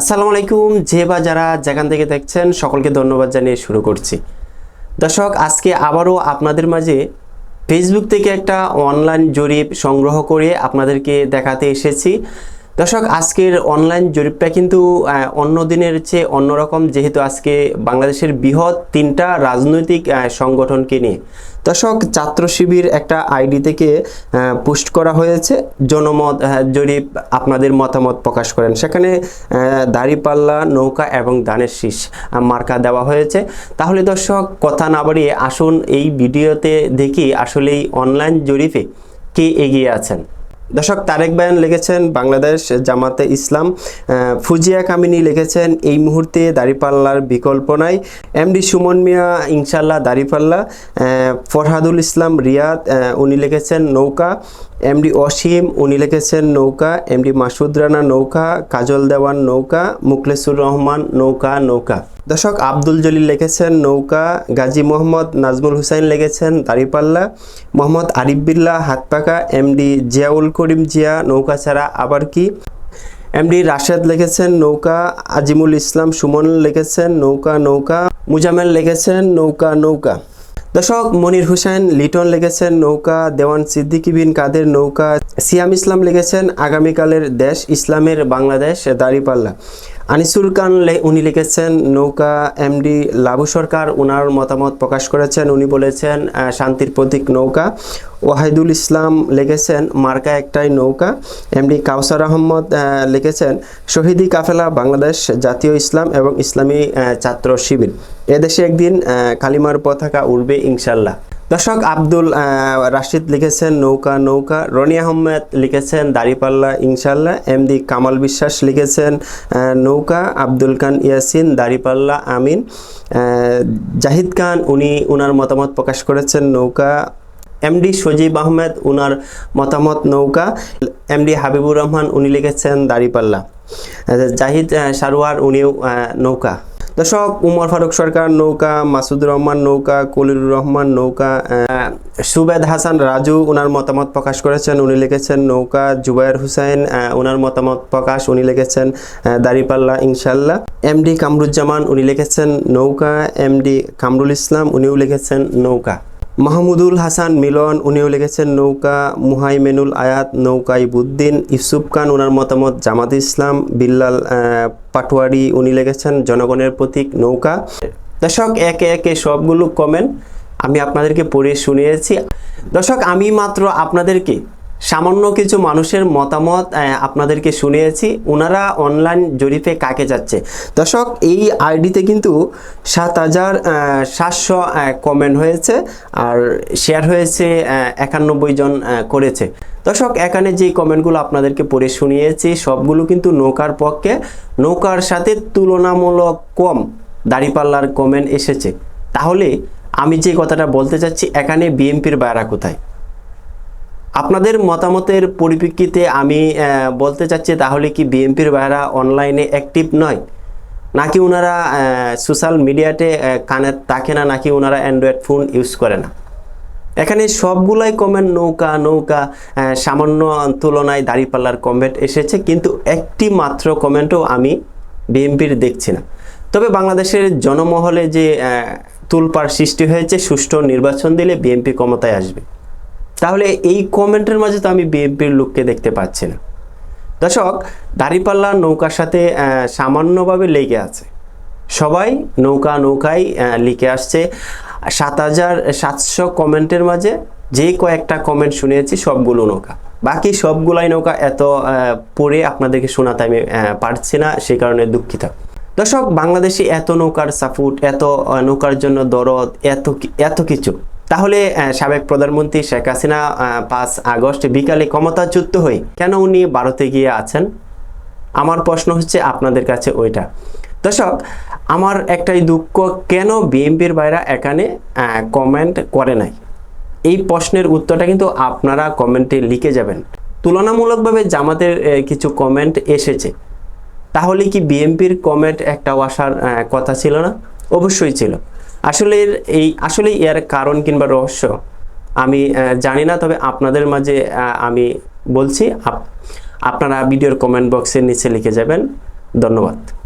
আসসালামু আলাইকুম, যে বা যারা যেখান থেকে দেখছেন, সকলকে ধন্যবাদ জানিয়ে শুরু করছি। দর্শক, আজকে আবারও আপনাদের মাঝে ফেসবুক থেকে একটা অনলাইন জরিপ সংগ্রহ করে আপনাদেরকে দেখাতে এসেছি। দর্শক, আজকের অনলাইন জরিপটা কিন্তু অন্য দিনের চেয়ে অন্যরকম, যেহেতু আজকে বাংলাদেশের বৃহৎ তিনটা রাজনৈতিক সংগঠনকে নিয়ে। দর্শক, ছাত্র শিবির একটা আইডি থেকে পোস্ট করা হয়েছে। জনমত জরিপ আপনাদের মতামত প্রকাশ করেন। সেখানে দাড়িপাল্লা, নৌকা এবং দানের শীষ মার্কা দেওয়া হয়েছে। তাহলে দর্শক, কথা না বাড়িয়ে আসুন এই ভিডিওতে দেখি আসলে এই অনলাইন জরিপে কে এগিয়ে আছেন। দর্শক, তারেক বায়ান লিখেছেন বাংলাদেশ জামাতে ইসলাম। ফুজিয়া কামিনী লিখেছেন, এই মুহূর্তে দাড়িপাল্লার বিকল্প নাই। এমডি সুমন মিয়া ইনশাল্লাহ দাড়িপাল্লা। ফরহাদুল ইসলাম রিয়াদ উনি লিখেছেন, নৌকা। এমডি অসীম, উনি লিখেছেন নৌকা, এমডি মাসুদ রানা নৌকা, কাজল দেওয়ান নৌকা, মুখলেসুর রহমান নৌকা নৌকা। দর্শক, আব্দুল জলিল লিখেছেন নৌকা, গাজী মোহাম্মদ নাজমুল হুসাইন লিখেছেন দাড়িপাল্লা মোহাম্মদ আরিফ বিল্লাহ হাতপাকা এমডি জিয়াউল করিম জিয়া, নৌকা ছাড়া আবার কি? এমডি রাশেদ লিখেছেন নৌকা, আজিমুল ইসলাম সুমন লিখেছেন নৌকা নৌকা মুজামেল লিখেছেন নৌকা নৌকা। দর্শক, মনির হুসেন, লিটন লিখেছেন নৌকা, দেওয়ান সিদ্দিকি বিন কাদের নৌকা, সিয়াম ইসলাম লিখেছেন, আগামীকালের দেশ ইসলামের বাংলাদেশ, দাড়িপাল্লা। আনিসুল খান লে- উনি লিখেছেন, নৌকা এমডি লাভু সরকার ওনার মতামত প্রকাশ করেছেন। উনি বলেছেন শান্তির প্রতীক নৌকা। ওয়াহিদুল ইসলাম লিখেছেন, মার্কা একটাই নৌকা। এমডি কাউসার আহমদ লিখেছেন, শহীদি কাফেলা, বাংলাদেশ জাতীয় ইসলাম এবং ইসলামী ছাত্র শিবির। এদেশে একদিন কালিমার পতাকা উড়বে ইনশাল্লাহ দর্শক, আব্দুল রাশিদ লিখেছেন নৌকা নৌকা। রনি আহমেদ লিখেছেন দাড়িপাল্লা ইনশাল্লাহ এমডি কামাল বিশ্বাস লিখেছেন নৌকা। আব্দুল খান ইয়াসিন, দাড়িপাল্লা, আমিন। জাহিদ খান, উনি উনার মতামত প্রকাশ করেছেন, নৌকা। এমডি সজীব আহমেদ, উনার মতামত, নৌকা। এমডি হাবিবুর রহমান, উনি লিখেছেন, দাড়িপাল্লা। জাহিদ সারোয়ার, উনিও নৌকা। দর্শক, উমর ফারুক সরকার, নৌকা মাসুদুর রহমান, নৌকা, কলিরুর রহমান, নৌকা সুবেদ হাসান, রাজু ওনার মতামত প্রকাশ করেছেন, উনি লিখেছেন, নৌকা, জুবায়ের হুসাইন ওনার মতামত প্রকাশ, উনি লিখেছেন দারিপাল্লা ইনশাল্লাহ এম ডি কামরুজ্জামান, উনি লিখেছেন, নৌকা। এম ডি কামরুল ইসলাম, উনিও লিখেছেন, নৌকা। মাহমুদুল হাসান মিলন, উনিও লিখেছেন, নৌকা মুহাইমেনুল আয়াত নৌকা ইবুদ্দিন ইউসুফ খান ওনার মতামত, জামাত ইসলাম, বিল্লাল পাটোয়ারি। উনি লিখেছেন, জনগণের প্রতীক নৌকা। দর্শক, একে একে সবগুলো কমেন্ট আমি আপনাদেরকে পড়ে শুনিয়েছি। দর্শক, আমি মাত্র আপনাদেরকে সামান্য কিছু মানুষের মতামত আপনাদেরকে শুনিয়েছি। ওনারা অনলাইন জরিপে কাকে যাচ্ছে? দর্শক, এই আইডিতে কিন্তু সাত হাজার সাতশো কমেন্ট হয়েছে আর শেয়ার হয়েছে একানব্বই জন করেছে। দর্শক, এখানে যে কমেন্টগুলো আপনাদেরকে পড়ে শুনিয়েছি, সবগুলো কিন্তু নৌকার পক্ষে। নৌকার সাথে তুলনামূলক কম দাড়িপাল্লার কমেন্ট এসেছে। তাহলে আমি যে কথাটা বলতে চাচ্ছি, এখানে বিএনপির বায়রা কোথায়? আপনাদের মতামতের পরিপ্রেক্ষিতে আমি বলতে চাচ্ছি তাহলে কি বিএনপির ভাইরা অনলাইনে অ্যাক্টিভ নয়? নাকি ওনারা সোশ্যাল মিডিয়াতে কানে থাকে না, নাকি ওনারা অ্যান্ড্রয়েড ফোন ইউজ করে না? এখানে সবগুলাই কমেন্ট নৌকা নৌকা সামান্য তুলনায় দাঁড়িপাল্লার কমেন্ট এসেছে, কিন্তু একটি মাত্র কমেন্টও আমি বিএনপির দেখছি না। তবে বাংলাদেশের জনমহলে যে তুলপার সৃষ্টি হয়েছে, সুষ্ঠু নির্বাচন দিলে বিএনপি ক্ষমতায় আসবে। তাহলে এই কমেন্টের মাঝে তো আমি বিএনপির লোককে দেখতে পাচ্ছি না। দর্শক, দাঁড়িপাল্লা নৌকার সাথে সামান্যভাবে লেগে আছে। সবাই নৌকা নৌকায় লিখে আসছে। সাত হাজার সাতশো কমেন্টের মাঝে যে কয়েকটা কমেন্ট শুনেছি, সবগুলো নৌকা। বাকি সবগুলাই নৌকা এত পড়ে আপনাদেরকে শোনাতে আমি পারছি না সেই কারণে দুঃখিত। দর্শক, বাংলাদেশে এত নৌকার সাপোর্ট, এত নৌকার জন্য দরদ, এত এত কিছু। তাহলে সাবেক প্রধানমন্ত্রী শেখ হাসিনা পাঁচ আগস্ট বিকালে ক্ষমতাচ্যুত হয়ে কেন উনি ভারতে গিয়ে আছেন? আমার প্রশ্ন হচ্ছে আপনাদের কাছে ওইটা। দর্শক, আমার একটাই দুঃখ, কেন বিএনপির বাইরা এখানে কমেন্ট করে নাই? এই প্রশ্নের উত্তরটা কিন্তু আপনারা কমেন্টে লিখে যাবেন। তুলনামূলকভাবে জামাতের কিছু কমেন্ট এসেছে। তাহলে কি বিএনপির কমেন্ট একটা আসার কথা ছিল না? অবশ্যই ছিল। আসলে এই, আসলে এর কারণ কিংবা রহস্য আমি জানি না, তবে আপনাদের মাঝে আমি বলছি, আপ- আপনারা ভিডিওর কমেন্ট বক্সের নিচে লিখে যাবেন। ধন্যবাদ।